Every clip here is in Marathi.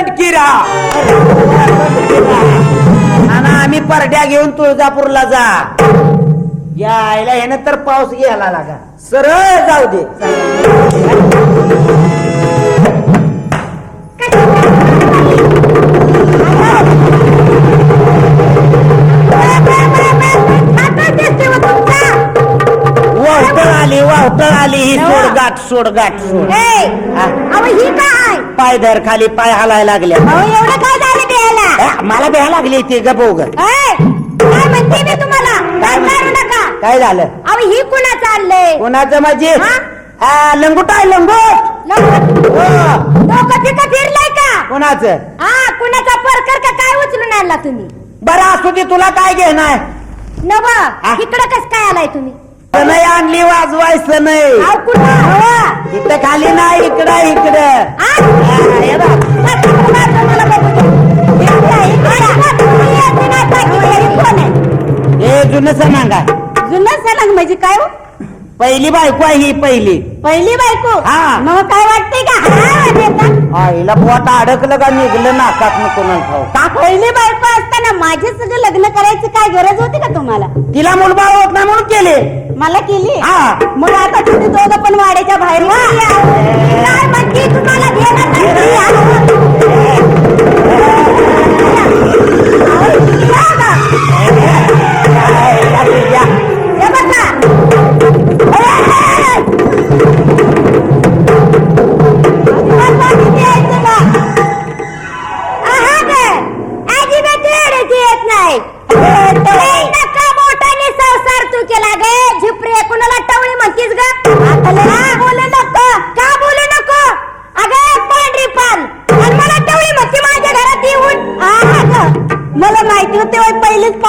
दंडकिरा आणि आम्ही परड्या घेऊन तुळजापूरला जा. यायला ह्यानं तर पाऊस घ्यायला लागा. सरळ जाऊ दे. सोडगाठ सोडगाठ सोड. हा. ही काय? पाय धर खाली पाय हालायला लागल्या. अहो एवढं काय झालं द्यायला हा, मला भ्या लागली ती गपोग काय म्हणते मी तुम्हाला? काय काय म्हणते? नका. काय झालं? अहो ही कुणा चाललंय कोणाचं म्हणजे हा? हा, लंगोट आहे लंगोट. हो. डोकं तिथं फिरलंय का? कोणाचं? हा कुणाचा परकर का काय उचलून आणला तुम्ही? बरं असू दे तुला काय घेणार नव हा? इकडं कस काय आलाय तुम्ही? नाही आणली वाजवायचं नाही. इथं खाली नाही इकडं इकडं हा? जुनं सांगा जुनं सलंग म्हणजे काय हो? पहिली बायको आहे ही पहिली पहिली बायको हा. मग काय वाटेचा? आईला पोट अडकलं का निघलं नाकात कोणाला ठाऊ का पहिली बायको असताना माझे सगळं लग्न करायची काय गरज होती का तुम्हाला? तिला मुलबाळ होत नाही म्हणून केले. मला केली? हा. मग आता तुम्ही दोघं पण वाड्याच्या बाहेर. काय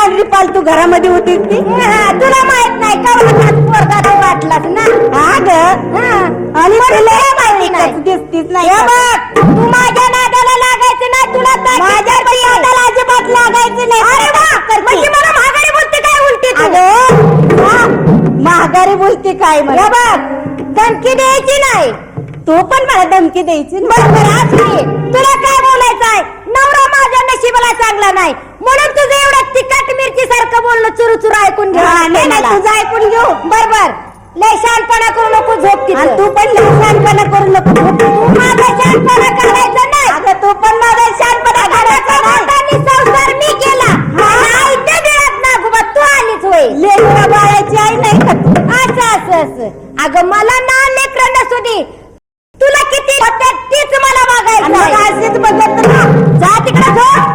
पांढरी पाल तू घरामध्ये होतीस ती? तुला माहीत नाही का पोरगा तू वाटलास ना? हा. ग आणि माहिती नाही. नाही. तू माझ्या नादाला लागायचं नाही तुला माझ्या नादाला अजिबात लागायचं नाही. अरे म्हणजे मला महागारी बोलते काय उलटी तू? महागारी बोलते काय मला? बघ धमकी द्यायची नाही. तू पण मला धमकी द्यायची बरोबर असली तुला काय बोलायचं आहे? नवरा माझ्या नशिबाला चांगला नाही. म्हणून तुझं सारखं बोलणं चुरू चुरू ऐकून नाही तुझं ऐकून घेऊ. बरोबर लय शानपणा करू नको झोप तू. पण लय करू नको. तू माझा शानपणा करायचा नाही. अगं तू पण माझा शानपणा करायचा मी केला. तू आलीच होय. लेकरा आई नाही असं असं असं. अगं मला ना लेकरं नसू दे तुला किती तीच मला बघायचं बघत जा. तिकडे